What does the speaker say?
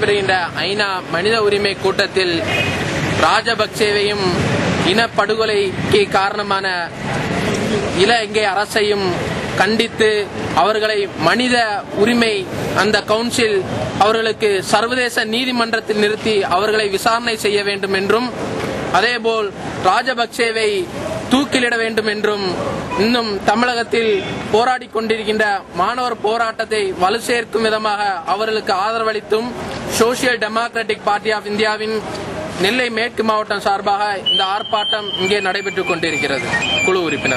நடைபெறுகின்ற ஐநா மனித உரிமை கூட்டத்தில் ராஜபக்சேவையும் இனப்படுகொலைக்கு காரணமான இலங்கை அரசையும் கண்டித்து அவர்களை மனித உரிமை அந்த கவுன்சில் அவர்களுக்கு சர்வதேச நீதிமன்றத்தில் நிறுத்தி அவர்களை விசாரணை செய்ய வேண்டும் என்றும் அதேபோல் ராஜபக்சேவை தூக்கிலிட வேண்டும் என்றும் இன்னும் தமிழகத்தில் போராடி கொண்டிருக்கின்ற மாணவர் போராட்டத்தை வலு சேர்க்கும் விதமாக அவர்களுக்கு ஆதரவளித்தும் சோசியல் டெமோக்ராட்டிக் பார்ட்டி ஆஃப் இந்தியாவின் நெல்லை மேற்கு மாவட்டம் சார்பாக இந்த ஆர்ப்பாட்டம் இங்கே நடைபெற்றுக் கொண்டிருக்கிறது. குழு உறுப்பினர்.